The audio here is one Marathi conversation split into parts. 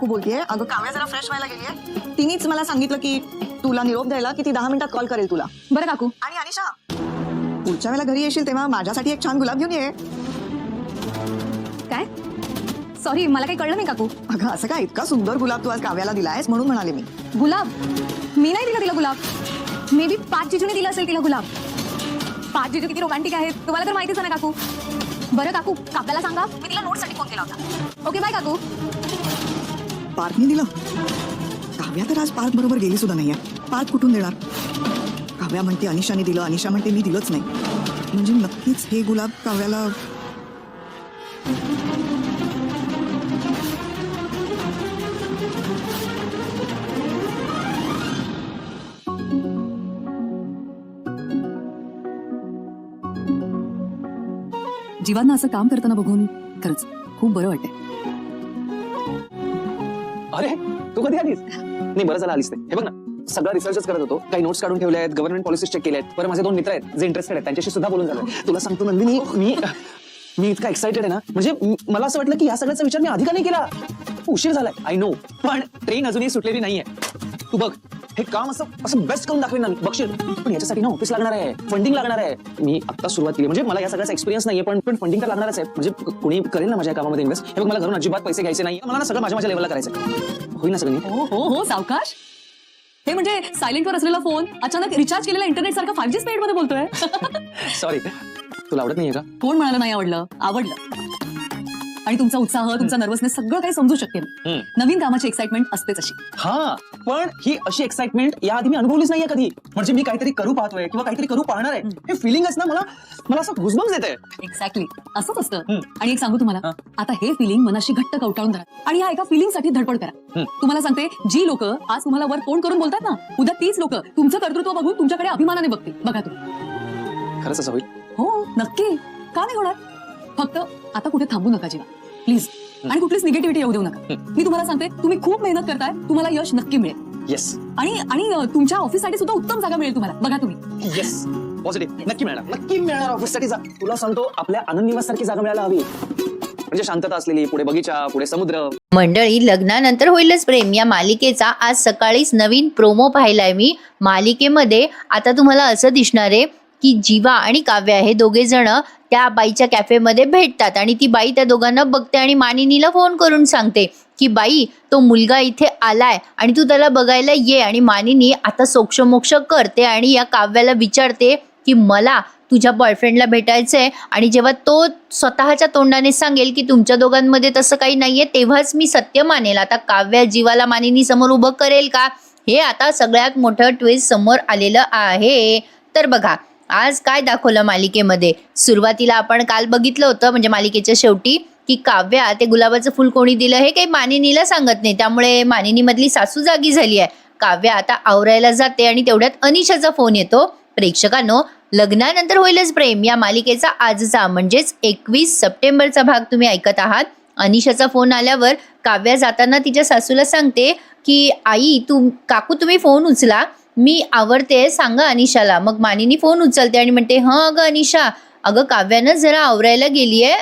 तू बोलतीये? अगं काव्या जरा फ्रेश व्हायला गेलीये. तिनेच मला सांगितलं की तुला निरोप द्यायला की ती दहा मिनिटात कॉल करेल तुला. बरं काकू. आणि अनिशा पुढच्या वेळेला घरी येशील तेव्हा माझ्यासाठी एक छान गुलाब घेऊन ये. काय? सॉरी मला काही कळलं नाही काकू. अगं असं काय? इतका सुंदर गुलाब तू आज काव्याला दिलायस म्हणून म्हणाले मी. गुलाब? मी नाही दिला तिला गुलाब. मे बी पाच जिजूने दिला असेल तिला गुलाब. पाच जिजू किती रोमॅन्टिक आहेत तुम्हाला तर माहितीच आहे ना काकू. बरं काकू काकाला सांगा. मी तिला नोटसाठी फोन केला होता. ओके बाय काकू. पार्कने दिलं. काव्या तर आज पार्क बरोबर गेली सुद्धा नाहीये. पार्क कुठून देणार? काव्या म्हणते अनिशाने दिलं. अनिशा म्हणते मी दिलंच नाही. म्हणजे नक्कीच हे गुलाब काव्याला जीवांना असं काम करताना बघून खरंच खूप बरं वाटतंय. अरे तू कधी आलीस? नाही बरं झालं आलीस ते हे बघ ना सगळं रिसर्चच करत होतो. काही नोट्स काढून ठेवले आहेत गव्हर्नमेंट पॉलिसीज चेक केले आहेत बरं माझे दोन मित्र आहेत जे इंटरेस्टेड आहेत त्यांच्याशी सुद्धा बोलून झालं. तुला सांगतो नंदिनी मी मी इतका एक्साइटेड आहे ना. म्हणजे म- मला असं वाटलं की या सगळ्याचा विचार मी आधी का नाही केला? उशीर झालाय. आय नो पण ट्रेन अजूनही सुटलेली नाहीये. तू बघ हे काम असं असं बेस्ट करून दाखवेन ना. मी. बघशील. पण याच्यासाठी ना ऑफिस लागणार आहे. फंडिंग लागणार आहे. मी आता सुरुवात केली. म्हणजे मला या सगळ्याचा एक्सपिरियन्स नाहीये पण पण फंडिंग तर लागणारच आहे. म्हणजे कोणी करेल ना माझ्या कामामध्ये इन्व्हेस्ट हे बघ मला घरून अजिबात पैसे घ्यायचे नाही मला ना सगळं माझ्या माझ्या लेवलला करायचं आहे. होईल ना सगळं नीट? हो हो हो सावकाश. हे म्हणजे सायलेंट वर असलेला फोन अचानक रिचार्ज केलेला इंटरनेट सारखा फाईव्ह जी स्पीडमध्ये बोलतोय. सॉरी तुला आवडत नाहीये का? कोण म्हणाला नाही आवडलं? आवडलं. आणि तुमचा उत्साह तुमचा नर्वसनेस सगळं काही समजू शकते मी. नवीन कामाची एक्साइटमेंट असतेच अशी. हा पण ही अशी एक्साइटमेंट या आधी मी अनुभवलीच नाहीये कधी. म्हणजे मी काहीतरी करू पाहतोय किंवा काहीतरी करू पाहणार आहे. हे फिलिंगच ना मला मला असं गुजबम्स येते एक्झॅक्टली असंच असतं. आणि एक सांगू तुम्हाला. आता हे फिलिंग मनाशी घट्ट कवटाळून धरा. आणि या एका फिलिंगसाठी धडपड करा. तुम्हाला सांगते जी लोक आज तुम्हाला वर फोन करून बोलतात ना उद्या तीच लोक तुमचं कर्तृत्व बघून तुमच्याकडे अभिमानाने बघतील. बघा तुम्ही. खरंच असं होईल? हो नक्की. का नाही होणार? फक्त आता कुठे थांबू नका जीवा प्लीज आणि कुठलीच निगेटिव्हिटी येऊ देऊ नका. मी तुम्हाला सांगते तुम्ही खूप मेहनत करताय तुम्हाला यश नक्की मिळेल. येस आणि आणि तुमच्या ऑफिससाठी सुद्धा उत्तम जागा मिळेल तुम्हाला. बघा तुम्ही. येस पॉझिटिव्ह नक्की मिळणार. नक्की मिळणार ऑफिससाठी जा. तुला सांगतो आपल्या आनंद निवास सारखी जागा मिळायला हवी. म्हणजे शांतता असलेली पुढे बगीचा पुढे समुद्र. मंडळी लग्नानंतर होईलच प्रेम. या मालिकेचा आज सकाळीच नवीन प्रोमो पाहिलाय मी. मालिकेमध्ये आता तुम्हाला असं दिसणार आहे की जीवा आणि काव्या हे दोघे जण त्या बाईच्या कॅफेमध्ये भेटतात. आणि ती बाई त्या दोघांना बघते आणि मानिनीला फोन करून सांगते की बाई तो मुलगा इथे आलाय आणि तू त्याला बघायला ये. आणि मानिनी आता सोक्षमोक्ष करते आणि या काव्याला विचारते की मला तुझ्या बॉयफ्रेंडला भेटायचं आहे आणि जेव्हा तो स्वतःच्या तोंडाने सांगेल की तुमच्या दोघांमध्ये तसं काही नाहीये तेव्हाच मी सत्य मानेल. आता काव्या जीवाला मानिनी समोर उभं करेल का? हे आता सगळ्यात मोठं ट्विस्ट समोर आलेलं आहे. तर बघा आज काय दाखवलं मालिकेमध्ये? सुरुवातीला आपण काल बघितलं होतं म्हणजे मालिकेच्या शेवटी की काव्या ते गुलाबाचं फुल कोणी दिलं हे काही मानिनीला सांगत नाही. त्यामुळे मानिनीमधली सासू जागी झाली आहे. काव्या आता आवरायला जाते आणि तेवढ्यात अनिशाचा फोन येतो. प्रेक्षकांनो लग्नानंतर होईलच प्रेम. या मालिकेचा आजचा म्हणजेच एकवीस सप्टेंबरचा भाग तुम्ही ऐकत आहात. अनिशाचा फोन आल्यावर काव्या जाताना तिच्या सासूला सांगते की आई तू काकू तुम्ही फोन उचला. मी आवडते सांगा अनिशाला. मग मानिनी फोन उचलते आणि म्हणते हं अगं अनिशा अगं काव्यानं जरा आवरायला गेलीये.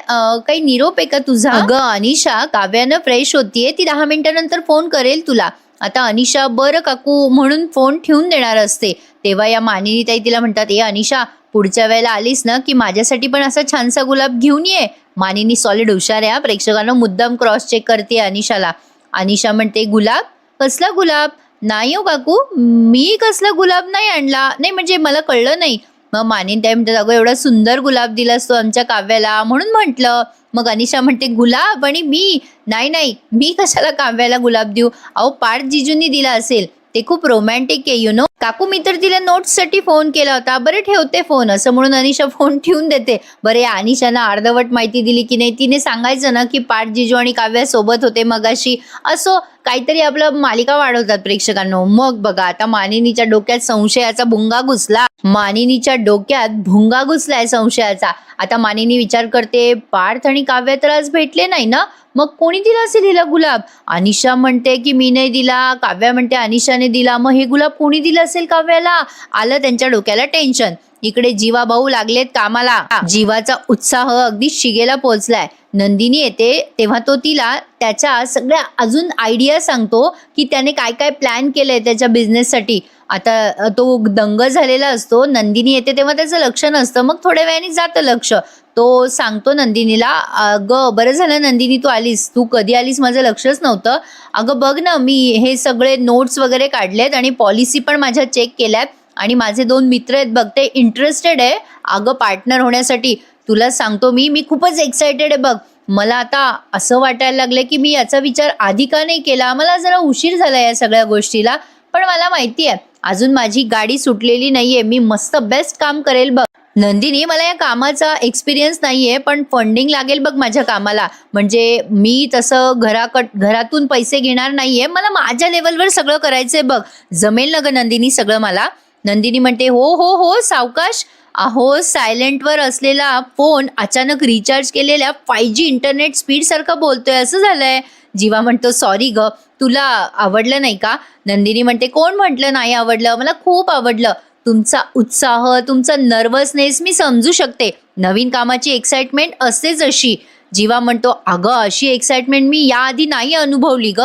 काही निरोप आहे का तुझा? अगं अनिशा काव्यानं फ्रेश होतीये. ती दहा मिनिटानंतर फोन करेल तुला. आता अनिशा बरं काकू म्हणून फोन ठेवून देणार असते. तेव्हा या मानिनी ताई तिला म्हणतात ए अनिशा पुढच्या वेळेला आलीस ना की माझ्यासाठी पण असा छानसा गुलाब घेऊन ये. मानिनी सॉलिड हुशार आहे हा. प्रेक्षकांना मुद्दाम क्रॉस चेक करते अनिशाला. अनिशा म्हणते गुलाब? कसला गुलाब? नाही हो काकू मी कसला गुलाब नाही आणला. नाही म्हणजे मला कळलं नाही. मग मानिन त्या म्हणतात अगं एवढा सुंदर गुलाब दिला असतो आमच्या काव्याला. म्हणून म्हटलं. मग अनिशा म्हणते गुलाब आणि मी. नाही नाही मी कशाला काव्याला गुलाब देऊ? अहो पाठ जिजूंनी दिला असेल. ते खूप रोमॅन्टिक आहे यु नो काकू मी तर तिला नोट्ससाठी फोन केला होता. बरं ठेवते फोन असं म्हणून अनिशा फोन ठेवून देते. बरे या अनिशानं अर्धवट माहिती दिली की नाही? तिने सांगायचं ना की पाठ जिजू आणि काव्या सोबत होते मगाशी. असो काहीतरी आपलं मालिका वाढवतात प्रेक्षकांनो. मग बघा आता मानिनीच्या डोक्यात संशयाचा भुंगा घुसला. मानिनीच्या डोक्यात भुंगा घुसलाय संशयाचा. आता मानिनी विचार करते पार्थ आणि काव्य तर आज भेटले नाही ना? मग कोणी दिला असेल हिला गुलाब? अनिशा म्हणते की मी नाही दिला. काव्या म्हणते अनिशाने दिला. मग हे गुलाब कोणी दिलं असेल काव्याला? आलं त्यांच्या डोक्याला टेन्शन. इकडे जीवा भाऊ लागलेत कामाला. जीवाचा उत्साह अगदी शिगेला पोहोचलाय. नंदिनी येते तेव्हा तो तिला त्याच्या सगळ्या अजून आयडिया सांगतो की त्याने काय काय प्लॅन केलंय त्याच्या बिझनेससाठी आता तो दंग झालेला असतो नंदिनी येते तेव्हा त्याचं लक्ष नसतं मग थोड्या वेळाने जातं लक्ष. तो सांगतो नंदिनीला अगं बरं झालं नंदिनी तू आलीस. तू कधी आलीस माझं लक्षच नव्हतं. अगं बघ ना मी हे सगळे नोट्स वगैरे काढलेत आणि पॉलिसी पण माझ्या चेक केल्यात आणि माझे दोन मित्र आहेत बघ ते इंटरेस्टेड आहे अगं पार्टनर होण्यासाठी. तुला सांगतो मी मी खूपच एक्सायटेड आहे बघ. मला आता असं वाटायला लागलं की मी याचा विचार आधी का नाही केला? मला जरा उशीर झाला या सगळ्या गोष्टीला पण मला माहिती आहे अजून माझी गाडी सुटलेली नाहीये. मी मस्त बेस्ट काम करेल बघ. नंदिनी मला या कामाचा एक्सपिरियन्स नाहीये पण फंडिंग लागेल बघ माझ्या कामाला. म्हणजे मी तसं घराकड घरातून पैसे घेणार नाहीये. मला माझ्या लेवलवर सगळं करायचंय बघ. जमेल ना ग नंदिनी सगळं मला? नंदिनी म्हणते हो हो हो सावकाश. अहो सायलेंटवर असलेला फोन अचानक रिचार्ज केलेल्या फाय जी इंटरनेट स्पीड सारखं बोलतोय. असं झालंय. जीवा म्हणतो सॉरी ग तुला आवडलं नाही का? नंदिनी म्हणते कोण म्हटलं नाही आवडलं? मला खूप आवडलं. तुमचा उत्साह तुमचा नर्वसनेस मी समजू शकते. नवीन कामाची एक्साइटमेंट असतेच अशी जीवा म्हणतो अगं अशी एक्साइटमेंट मी याआधी नाही अनुभवली ग.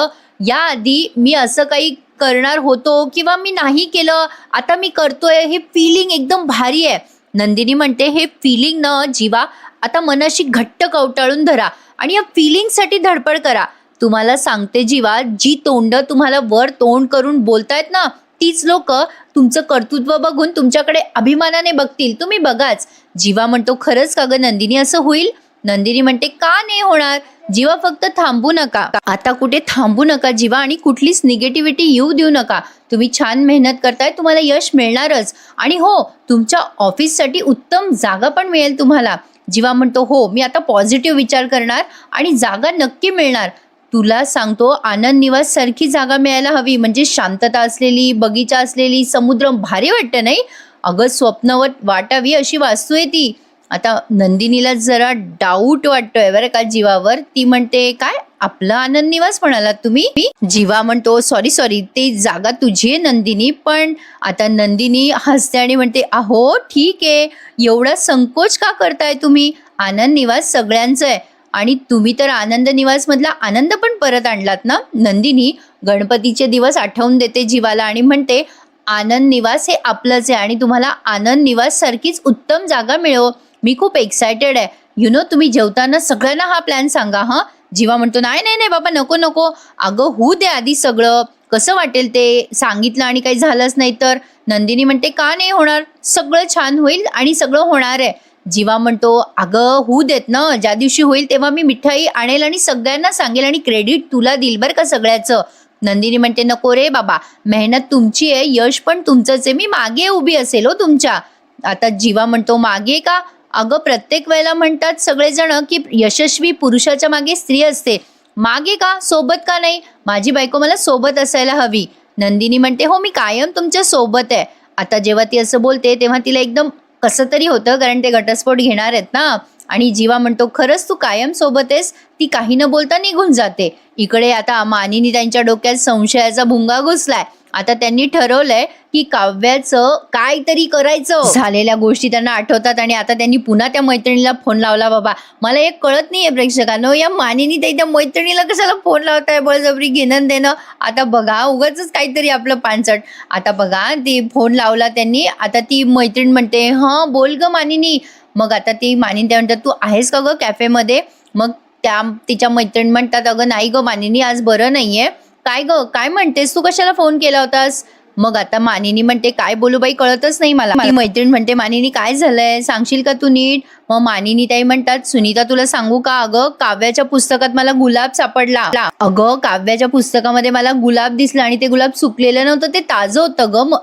याआधी मी असं काही करणार होतो किंवा मी नाही केलं. आता मी करतोय हे फिलिंग एकदम भारी आहे. नंदिनी म्हणते हे फिलिंग न जीवा आता मनाशी घट्ट कवटाळून धरा आणि या फिलिंगसाठी धडपड करा. तुम्हाला सांगते जीवा जी तोंड तुम्हाला वर तोंड करून बोलतायत ना तीच लोक तुमचं कर्तृत्व बघून तुमच्याकडे अभिमानाने बघतील. तुम्ही बघाच. जीवा म्हणतो खरंच का ग नंदिनी असं होईल? नंदिनी म्हणते का नाही होणार? जीवा फक्त थांबू नका. आता कुठे थांबू नका जीवा आणि कुठलीच निगेटिव्हिटी येऊ देऊ नका. तुम्ही छान मेहनत करताय तुम्हाला यश मिळणारच. आणि हो तुमच्या ऑफिससाठी उत्तम जागा पण मिळेल तुम्हाला. जीवा म्हणतो हो मी आता पॉझिटिव्ह विचार करणार आणि जागा नक्की मिळणार. तुला सांगतो आनंद निवास सारखी जागा मिळायला हवी. म्हणजे शांतता असलेली बगीचा असलेली समुद्र भारी वाटतं नाही? अगं स्वप्नवत वाटावी अशी वास्तू आहे ती. आता नंदिनीला जरा डाऊट वाटतोय बरं का जीवावर. ती म्हणते काय? आपला आनंद निवास म्हणालात तुम्ही? जीवा म्हणतो सॉरी सॉरी ते जागा तुझी आहे नंदिनी. पण आता नंदिनी हसते आणि म्हणते अहो ठीक आहे. एवढा संकोच का करताय तुम्ही? आनंद निवास सगळ्यांचं आहे. आणि तुम्ही तर आनंद निवासमधला आनंद पण परत आणलात ना? नंदिनी गणपतीचे दिवस आठवून देते जीवाला आणि म्हणते आनंद निवास हे आपलंच आहे आणि तुम्हाला आनंद निवास सारखीच उत्तम जागा मिळो मी खूप एक्सायटेड आहे. यु नो तुम्ही जेवताना सगळ्यांना हा प्लॅन सांगा हां? जीवा म्हणतो नाही नाही नाही बाबा नको नको. अगं होऊ दे आधी सगळं. कसं वाटेल ते? सांगितलं आणि काही झालंच नाही तर? नंदिनी म्हणते का नाही होणार? सगळं छान होईल आणि सगळं होणार आहे. जीवा म्हणतो अगं होऊ देत ना ज्या दिवशी होईल तेव्हा मी मिठाई आणेल आणि सगळ्यांना सांगेल आणि क्रेडिट तुला देईल बरं का सगळ्याचं. नंदिनी म्हणते नको रे बाबा मेहनत तुमची आहे यश पण तुमचंच आहे मी मागे उभी असेल हो तुमच्या. आता जीवा म्हणतो मागे का? अगं प्रत्येक वेळेला म्हणतात सगळेजण की यशस्वी पुरुषाच्या मागे स्त्री असते. मागे का? सोबत का नाही? माझी बायको मला सोबत असायला हवी. नंदिनी म्हणते हो मी कायम तुमच्यासोबत आहे. आता जेव्हा ती असं बोलते तेव्हा तिला एकदम कसं तरी होतं कारण ते घटस्फोट घेणार आहेत ना. आणि जीवा म्हणतो खरंच तू कायम सोबत आहेस. ती काही न बोलता निघून जाते. इकडे आता मानिनी त्यांच्या डोक्यात संशयाचा भुंगा घुसलाय. आता त्यांनी ठरवलंय की काव्याचं काहीतरी करायचं. झालेल्या गोष्टी त्यांना आठवतात आणि आता त्यांनी पुन्हा त्या मैत्रिणीला फोन लावला बाबा मला एक कळत नाहीये प्रेक्षकांनो या मानिनी ताई त्या मैत्रिणीला कशाला फोन लावताय? बळजबरी घेणं देणं. आता बघा उगाच काहीतरी आपलं पानसट आता बघा ती फोन लावला त्यांनी. आता ती मैत्रीण म्हणते हं बोल ग मानिनी. मग आता ती मानिनी त्या म्हणतात तू आहेस का ग कॅफेमध्ये मग त्या तिच्या मैत्रीण म्हणतात अगं नाही ग मानिनी आज बरं नाहीये. काय ग? काय म्हणतेस? तू कशाला फोन केला होतास? मग आता मानिनी म्हणते काय बोलू बाई? कळतच नाही मला. माझी मैत्रीण म्हणते मानिनी काय झालंय? सांगशील का तू नीट? मग मानिनी ताई म्हणतात सुनीता तुला सांगू का? अगं काव्याच्या पुस्तकात मला गुलाब सापडला. अगं काव्याच्या पुस्तकामध्ये मला गुलाब दिसला आणि ते गुलाब सुकलेलं नव्हतं ते ताजं होतं ग.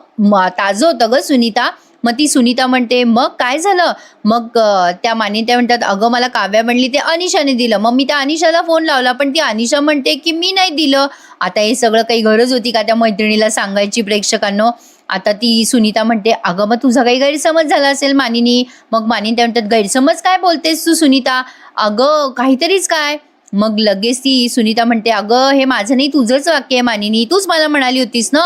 ताजं होतं ग सुनीता. मग ती सुनीता म्हणते मग काय झालं? मग त्या मानित्या म्हणतात अगं मला काव्या म्हणली ते अनिशाने दिलं. मग मी त्या अनिशाला फोन लावला पण ती अनिशा म्हणते की मी नाही दिलं. आता हे सगळं काही गरज होती का त्या मैत्रिणीला सांगायची प्रेक्षकांना? आता ती सुनीता म्हणते अगं मग तुझा काही गैरसमज झाला असेल मानिनी. मग मानिनी त्या म्हणतात गैरसमज काय बोलतेस तू सुनीता? अगं काहीतरीच काय. मग लगेच ती सुनीता म्हणते अगं हे माझं नाही तुझंच वाक्य आहे मानिनी. तूच मला म्हणाली होतीस ना?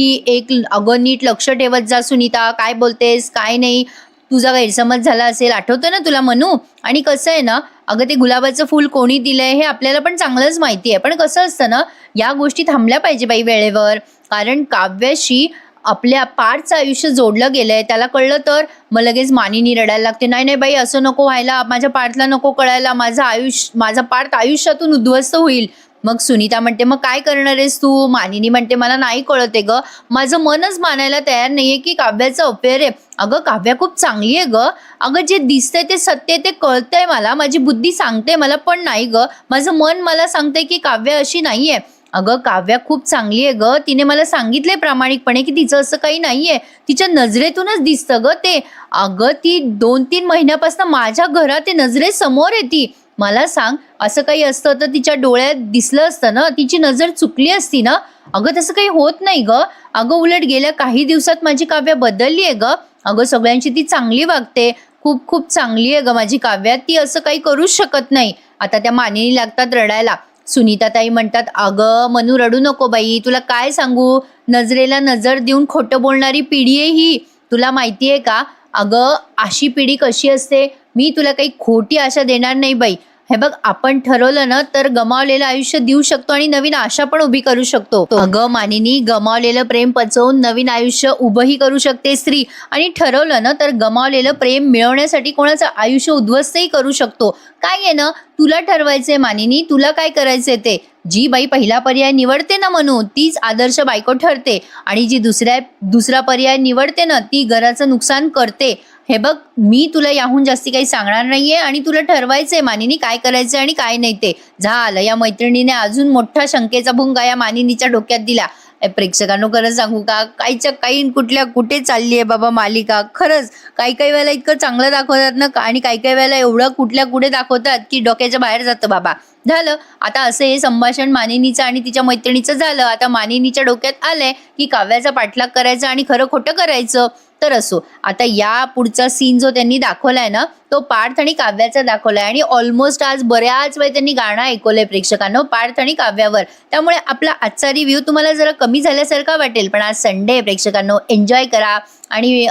की एक अगं नीट लक्ष ठेवत जा सुनीता काय बोलतेस काय नाही? तुझा गैरसमज झाला असेल आठवतं ना तुला म्हणू आणि कसं आहे ना अगं ते गुलाबाचं फूल कोणी दिलंय हे आपल्याला पण चांगलंच माहिती आहे पण कसं असतं ना या गोष्टी थांबल्या पाहिजे बाई वेळेवर. कारण काव्याशी आपल्या पारचं आयुष्य जोडलं गेलंय. त्याला कळलं तर मग लगेच मानिनी रडायला लागते. नाही नाही बाई असं नको व्हायला. माझ्या पार्टला नको कळायला. माझं आयुष्य माझा पार्थ आयुष्यातून उद्ध्वस्त होईल. मग सुनीता म्हणते मग काय करणार आहेस तू? मानिनी म्हणते मला नाही कळते ग. माझं मनच मानायला तयार नाहीये की काव्याचं अफेअर आहे. अगं काव्या खूप चांगली आहे ग. अगं जे दिसतंय ते सत्य ते कळतंय मला. माझी बुद्धी सांगते मला पण नाही ग. माझं मन मला सांगतंय की काव्या अशी नाहीये अगं काव्या खूप चांगली आहे ग. तिने मला सांगितलंय प्रामाणिकपणे की तिचं असं काही नाहीये तिच्या नजरेतूनच दिसतं ग ते. अगं ती दोन तीन महिन्यापासून माझ्या घरात ते नजरेसमोर आहे ती. मला सांग असं काही असतं तर तिच्या डोळ्यात दिसलं असतं ना तिची नजर चुकली असती ना? अगं तसं काही होत नाही ग. अगं उलट गेल्या काही दिवसात माझी काव्य बदलली आहे ग. अगं सगळ्यांची ती चांगली वागते. खूप खूप चांगली आहे ग माझी काव्यात ती असं काही करूच शकत नाही. आता त्या मानिनी लागतात रडायला. सुनीता ताई म्हणतात अगं मनू रडू नको बाई. तुला काय सांगू? नजरेला नजर देऊन खोटं बोलणारी पिढी आहे ही. तुला माहिती आहे का? अगं अशी पिढी कशी असते? मी तुला काही खोटी आशा देणार नाही बाई. हे बघ आपण ठरवलं ना तर गमावलेलं आयुष्य देऊ शकतो आणि नवीन आशा पण उभी करू शकतो. अगं मानिनी गमावलेलं प्रेम पचवून नवीन आयुष्य उभंही करू शकते स्त्री. आणि ठरवलं ना तर गमावलेलं प्रेम मिळवण्यासाठी कोणाचं आयुष्य उद्ध्वस्तही करू शकतो. काय आहे ना तुला ठरवायचंय मानिनी तुला काय करायचंय ते? जी बाई पहिला पर्याय निवडते ना म्हणून तीच आदर्श बायको ठरते. आणि जी दुसऱ्या दुसरा पर्याय निवडते ना ती घराचं नुकसान करते. हे बघ मी तुला याहून जास्ती काही सांगणार नाहीये आणि तुला ठरवायचंय मानिनी काय करायचंय आणि काय नाही ते. झालं या मैत्रिणीने अजून मोठा शंकेचा भुंगा या मानिनीच्या डोक्यात दिला. प्रेक्षकांनो खरंच सांगू का? काहीच्या काही कुठल्या कुठे चालली आहे बाबा मालिका? खरंच काही काही वेळेला इतकं चांगलं दाखवतात ना आणि काही काही वेळेला एवढं कुठल्या कुठे दाखवतात की डोक्याच्या बाहेर जातं बाबा. झालं आता असं हे संभाषण मानिनीचं आणि तिच्या मैत्रिणीचं झालं. आता मानिनीच्या डोक्यात आलंय की काव्याचा पाठलाग करायचा आणि खरं खोटं करायचं. तर असो. आता या पुढचा सीन जो त्यांनी दाखवलाय ना तो पार्थ आणि काव्याचा दाखवलाय. आणि ऑलमोस्ट आज बऱ्याच वेळ त्यांनी गाणं ऐकवलंय प्रेक्षकांना पार्थ आणि काव्यावर. त्यामुळे आपला आजचा रिव्ह्यू तुम्हाला जरा कमी झाल्यासारखा वाटेल पण आज संडे आहे प्रेक्षकांनो. एन्जॉय करा आणि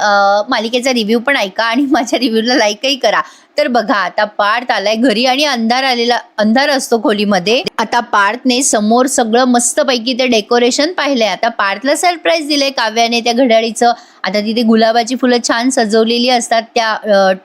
मालिकेचा रिव्ह्यू पण ऐका आणि माझ्या रिव्ह्यूला लाईकही करा. तर बघा आता पार्थ आलाय घरी आणि अंधार आलेला अंधार असतो खोलीमध्ये. आता पार्थने समोर सगळं मस्तपैकी ते डेकोरेशन पाहिलंय. आता पार्थला सरप्राईज दिलंय काव्याने त्या घड्याळीचं. आता तिथे गुलाबाची फुलं छान सजवलेली असतात त्या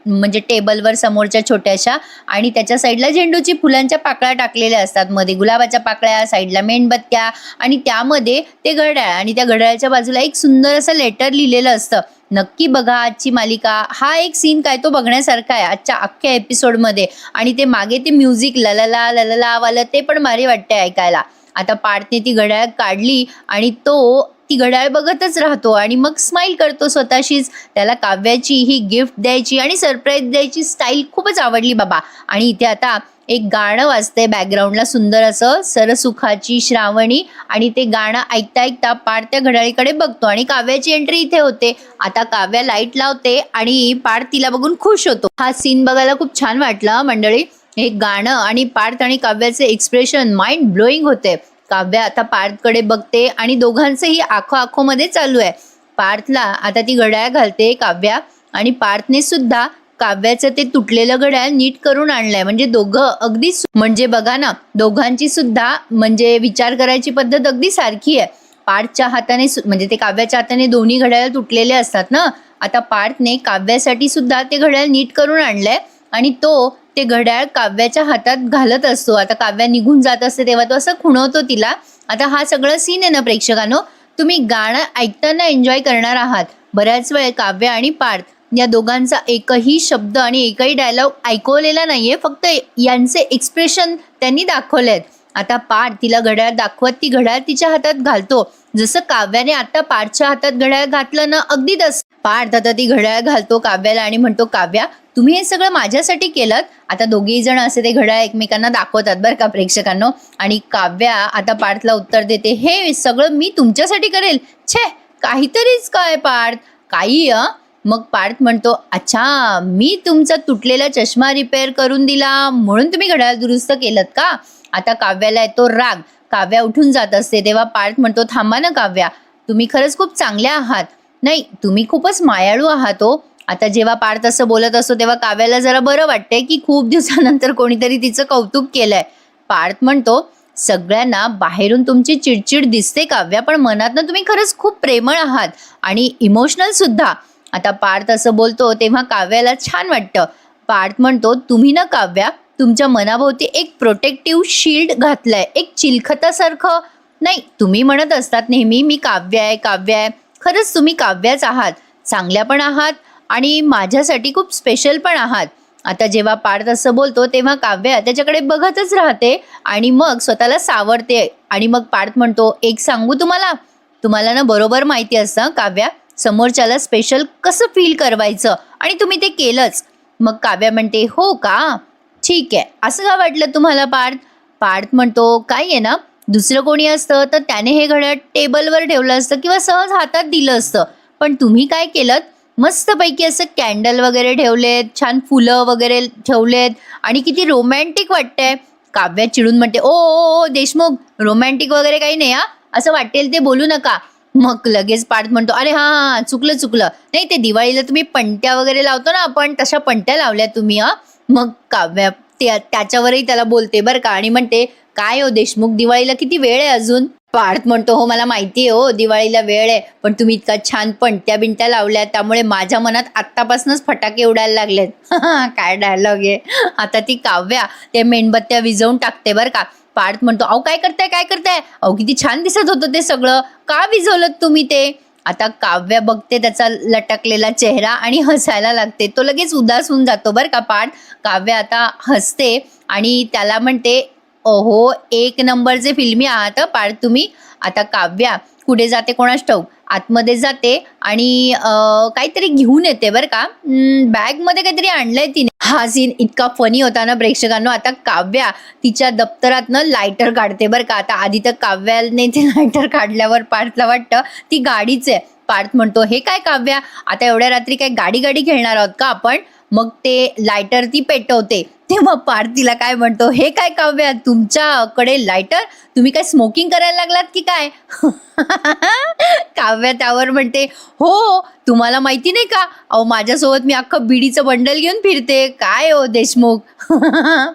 म्हणजे टेबलवर समोरच्या छोट्याशा आणि त्याच्या साईडला झेंडूची फुलांच्या पाकळ्या टाकलेल्या असतात. मध्ये गुलाबाच्या पाकळ्या साईडला मेणबत्त्या आणि त्यामध्ये ते घड्याळ आणि त्या घड्याळाच्या बाजूला एक सुंदर असं लेटर लिहिलेलं असतं. नक्की बघा आजची मालिका. हा एक सीन काय तो बघण्यासारखा आहे आजच्या अख्ख्या एपिसोडमध्ये आणि ते मागे ते म्युझिक ललला ललला वालं ते पण भारी वाटते ऐकायला. आता पार्थने ती घड्याळ काढली आणि तो ती घड्याळ बघतच राहतो आणि मग स्माईल करतो स्वतःशीच. त्याला काव्याची ही गिफ्ट द्यायची आणि सरप्राईज द्यायची स्टाईल खूपच आवडली बाबा. आणि इथे आता एक गाणं वाजतंय बॅकग्राऊंडला सुंदर असं सरसुखाची श्रावणी आणि ते गाणं ऐकता ऐकता पाड त्या घड्याळीकडे बघतो आणि काव्याची एंट्री इथे होते. आता काव्या लाइट लावते आणि पाड तिला बघून खुश होतो. हा सीन बघायला खूप छान वाटला मंडळी. हे गाणं आणि पार्थ आणि काव्याचे एक्सप्रेशन माइंड ब्लोईंग होते. काव्या आता पार्थकडे बघते आणि दोघांचंही आखो आखो मध्ये चालू आहे. पार्थला आता ती घड्याळ घालते काव्या आणि पार्थने सुद्धा काव्याचं ते तुटलेलं घड्याळ नीट करून आणलंय. म्हणजे दोघं अगदी म्हणजे बघा ना दोघांची सुद्धा म्हणजे विचार करायची पद्धत अगदी सारखी आहे. पार्थच्या हाताने म्हणजे ते काव्याच्या हाताने दोन्ही घड्याळ तुटलेले असतात ना? आता पार्थने काव्यासाठी सुद्धा ते घड्याळ नीट करून आणलंय आणि तो ते घड्याळ काव्याच्या हातात घालत असतो. आता काव्या निघून जात असते तेव्हा तो असं खुणवतो तिला. आता हा सगळा सीन आहे ना प्रेक्षकांनो? तुम्ही गाणं ऐकताना एन्जॉय करणार आहात. बऱ्याच वेळ काव्य आणि पार्थ या दोघांचा एकही शब्द आणि एकही डायलॉग ऐकवलेला नाहीये. फक्त यांचे एक्सप्रेशन त्यांनी दाखवलेत. आता पार्थ तिला घड्याळ दाखवत ती घड्याळ तिच्या हातात घालतो. जसं काव्याने आता पार्थच्या हातात घड्याळ घातलं ना अगदी तस. पार्थ आता ती घड्याळ घालतो काव्याला आणि म्हणतो काव्या तुम्ही हे सगळं माझ्यासाठी केलं आता दोघेही जण असे ते घड्याळ एकमेकांना दाखवतात बरं का प्रेक्षकांनो. आणि काव्या आता पार्थला उत्तर देते हे सगळं मी तुमच्यासाठी करेल. छे काहीतरीच काय पार्थ काही अं? मग पार्थ म्हणतो अच्छा मी तुमचा तुटलेला चष्मा रिपेअर करून दिला म्हणून तुम्ही घड्याळ दुरुस्त केलं का? आता काव्याला येतो राग. काव्या उठून जात असते तेव्हा पार्थ म्हणतो थांबा ना काव्या तुम्ही खरंच खूप चांगल्या आहात. नाही तुम्ही खूपच मायाळू आहात हो. आता जेव्हा पार्थ असं बोलत असतो तेव्हा काव्याला जरा बरं वाटतंय की खूप दिवसानंतर कोणीतरी तिचं कौतुक केलंय. पार्थ म्हणतो सगळ्यांना बाहेरून तुमची चिडचिड दिसते काव्या पण मनातनं तुम्ही खरंच खूप प्रेमळ आहात आणि इमोशनल सुद्धा. आता पार्थ असं बोलतो तेव्हा काव्याला छान वाटतं. पार्थ म्हणतो तुम्ही ना काव्या तुमच्या मनाभोवती एक प्रोटेक्टिव्ह शिल्ड घातलंय एक चिलखतासारखं. नाही तुम्ही म्हणत असतात नेहमी मी काव्य आहे काव्य आहे. खरंच तुम्ही काव्याच आहात. चांगल्या पण आहात आणि माझ्यासाठी खूप स्पेशल पण आहात. आता जेव्हा पार्थ असं बोलतो तेव्हा काव्या त्याच्याकडे बघतच राहते आणि मग स्वतःला सावरते. आणि मग पार्थ म्हणतो एक सांगू तुम्हाला? तुम्हाला ना बरोबर माहिती असतं काव्या. समोरच्याला स्पेशल कसं फील करवायचं? आणि तुम्ही ते केलंच. मग काव्या म्हणते हो का? ठीक आहे. असं का वाटलं तुम्हाला पार्थ? पार्थ म्हणतो काय आहे ना? दुसरं कोणी असतं तर त्याने हे घड्याळ टेबलवर ठेवलं असतं किंवा सहज हातात दिलं असतं. पण तुम्ही काय केलं मस्तपैकी असं कॅन्डल वगैरे ठेवलेत छान फुलं वगैरे ठेवलेत आणि किती रोमॅन्टिक वाटतंय. काव्या चिडून म्हणते ओ ओ देशमुख रोमॅन्टिक वगैरे काही नाही हा? असं वाटेल ते बोलू नका. मग लगेच पाठ म्हणतो अरे हा हा चुकलं चुकलं. नाही ते दिवाळीला तुम्ही पणत्या वगैरे लावतो ना आपण तशा पणत्या लावल्या तुम्ही हा. मग काव्या त्या त्याच्यावरही त्याला बोलते बरं का आणि म्हणते काय हो देशमुख दिवाळीला किती वेळ आहे अजून? पार्थ म्हणतो हो मला माहिती आहे हो दिवाळीला वेळ आहे पण तुम्ही इतका छान पणत्या बिंट्या लावल्या त्यामुळे माझ्या मनात आत्तापासूनच फटाके उडायला लागलेत. काय डायलॉग आहे. आता ती काव्या ते मेणबत्त्या विजवून टाकते बरं का. पार्थ म्हणतो अहो काय करताय काय करताय? अहो किती छान दिसत होतं ते सगळं. का विझवलं तुम्ही ते? आता काव्य बघते त्याचा लटकलेला चेहरा आणि हसायला लागते. तो लगेच उदास होऊन जातो बरं का पाठ काव्य आता हसते आणि त्याला म्हणते ओहो एक नंबरचे फिल्मी आहात हं पार्थ तुम्ही. आता काव्या कुठे जाते कोणास ठाऊक? आतमध्ये जाते आणि काहीतरी घेऊन येते बरं का. बॅगमध्ये काहीतरी आणलंय तिने. हा सीन इतका फनी होता ना प्रेक्षकांनो. आता काव्या तिच्या दप्तरातनं लायटर काढते बरं का. आता आधी तर काव्याने ते लायटर काढल्यावर पार्थला वाटतं ती गाडीच आहे. पार्थ म्हणतो हे काय काव्या? आता एवढ्या रात्री काय गाडी गाडी खेळणार आहोत का आपण? मग ते लायटर ती पेटवते. तेव्हा पार्थ तिला काय म्हणतो हे काय काव्या तुमच्याकडे लायटर तुम्ही काय स्मोकिंग करायला लागलात की काय? काव्या त्यावर म्हणते हो तुम्हाला माहिती नाही का? अहो माझ्यासोबत मी अख्खं बिडीचं बंडल घेऊन फिरते. काय हो देशमुख?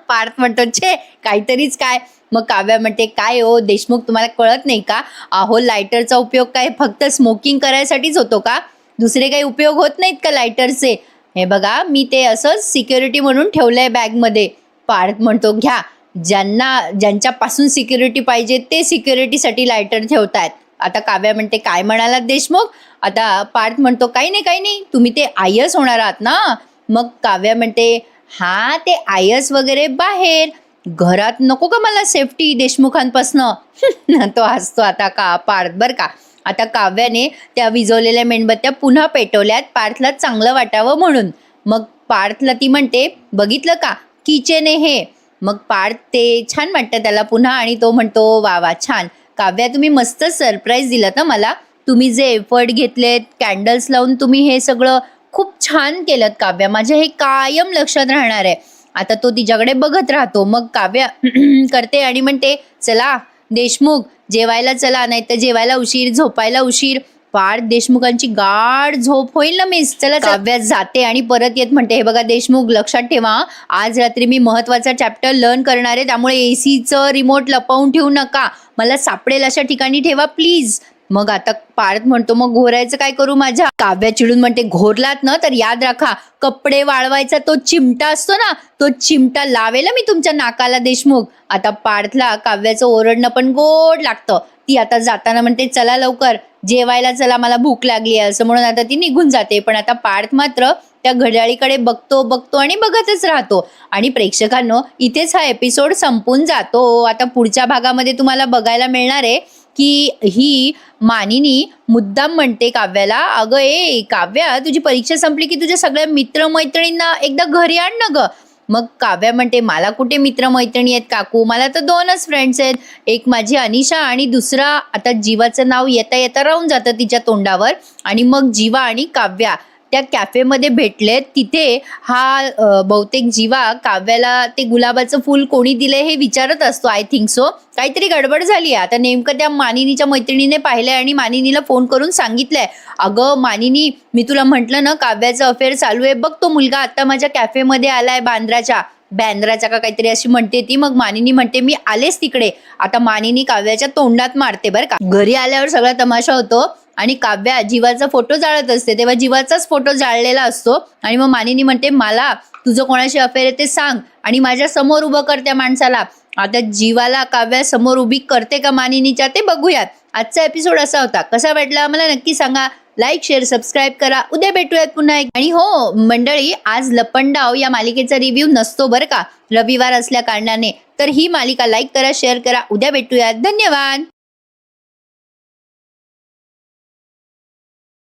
पार्थ म्हणतो छे काहीतरीच काय. मग काव्या म्हणते काय हो देशमुख तुम्हाला कळत नाही का? अहो लायटरचा उपयोग काय? फक्त स्मोकिंग करायसाठीच होतो का? दुसरे काही उपयोग होत नाहीत का लायटरचे हे बघा मी ते असंच सिक्युरिटी म्हणून ठेवलंय बॅगमध्ये पार्थ म्हणतो घ्या. ज्यांना ज्यांच्यापासून सिक्युरिटी पाहिजे ते सिक्युरिटीसाठी लायटर ठेवतायत. आता काव्या म्हणते काय म्हणालात देशमुख? आता पार्थ म्हणतो काही नाही काही नाही. तुम्ही ते आय एस होणार आहात ना? मग काव्या म्हणते हा ते आय एस वगैरे बाहेर. घरात नको का मला सेफ्टी देशमुखांपासनं? तो हसतो आता का पार्थ बरं का. आता काव्याने त्या विजवलेल्या मेणबत्त्या पुन्हा पेटवल्यात पार्थला चांगलं वाटावं म्हणून. मग पार्थला ती म्हणते बघितलं का? किचेन आहे हे. मग पार्थ ते छान वाटतं त्याला पुन्हा. आणि तो म्हणतो वा वा छान. काव्या तुम्ही मस्त सरप्राईज दिलात ना मला. तुम्ही जे एफर्ट घेतलेत कॅन्डल्स लावून तुम्ही हे सगळं खूप छान केलं काव्या. माझ्या हे कायम लक्षात राहणार आहे. आता तो तिच्याकडे बघत राहतो. मग काव्या करते आणि म्हणते चला देशमुख जेवायला चला नाही तर जेवायला उशीर झोपायला उशीर. पार्थ देशमुखांची गाढ झोप होईल ना मिस चला काव्यात जाते आणि परत येत म्हणते हे बघा देशमुख लक्षात ठेवा. आज रात्री मी महत्त्वाचा चॅप्टर लर्न करणार आहे त्यामुळे एसीचं रिमोट लपवून ठेवू नका. मला सापडेल अशा ठिकाणी ठेवा प्लीज मग आता पाळत म्हणतो मग घोरायचं काय करू माझ्या? काव्या चिडून म्हणते घोरलात ना तर याद राखा कपडे वाळवायचा तो चिमटा असतो ना तो चिमटा लावेला मी तुमच्या नाकाला देशमुख. आता पार्थला काव्याचं ओरडणं पण गोड लागतं. ती आता जाताना म्हणते चला लवकर जेवायला चला मला भूक लागली आहे असं म्हणून आता ती निघून जाते. पण आता पार्थ मात्र त्या घड्याळीकडे बघतो बघतो आणि बघतच राहतो. आणि प्रेक्षकांनो इथेच हा एपिसोड संपून जातो. आता पुढच्या भागामध्ये तुम्हाला बघायला मिळणार आहे. की ही मानिनी मुद्दाम म्हणते काव्याला अगं ए काव्या तुझी परीक्षा संपली की तुझ्या सगळ्या मित्रमैत्रिणींना एकदा घरी आण ना ग. मग काव्या म्हणते मला कुठे मित्रमैत्रिणी आहेत काकू? मला तर दोनच फ्रेंड्स आहेत. एक माझी अनिशा आणि दुसरा आता जीवाचं नाव येता येता राहून जातं तिच्या तोंडावर. आणि मग जीवा आणि काव्या त्या कॅफेमध्ये भेटले तिथे हा बहुतेक जीवा काव्याला ते गुलाबाचं फुल कोणी दिलंय हे विचारत असतो आय थिंक सो काहीतरी गडबड झाली आहे. आता नेमकं त्या मानिनीच्या मैत्रिणीने पाहिलंय आणि मानिनीला फोन करून सांगितलंय. अगं मानिनी मी तुला म्हटलं ना काव्याचं अफेअर चालू आहे. बघ तो मुलगा आता माझ्या कॅफेमध्ये आलाय बांद्राच्या. बँद्राचा का काहीतरी अशी म्हणते ती. मग मानिनी म्हणते मी आलेच तिकडे. आता मानिनी काव्याच्या तोंडात मारते बरं का. घरी आल्यावर सगळा तमाशा होतो. आणि काव्या जीवाचा फोटो जाळत असते तेव्हा जीवाचाच फोटो जाळलेला असतो. आणि मग मानिनी म्हणते मला तुझं कोणाशी अफेअर आहे ते सांग. आणि माझ्यासमोर उभं कर त्या माणसाला. आता जीवाला काव्या समोर उभी करते का मानिनीच्या ते बघूयात. आजचा एपिसोड असा होता. कसा वाटला मला नक्की सांगा. लाईक शेअर सबस्क्राईब करा. उद्या भेटूयात पुन्हा एक आणि हो मंडळी आज लपंडाव या मालिकेचा रिव्ह्यू नसतो बरं का. रविवार असल्या कारणाने. तर ही मालिका लाईक करा शेअर करा. उद्या भेटूयात. धन्यवाद!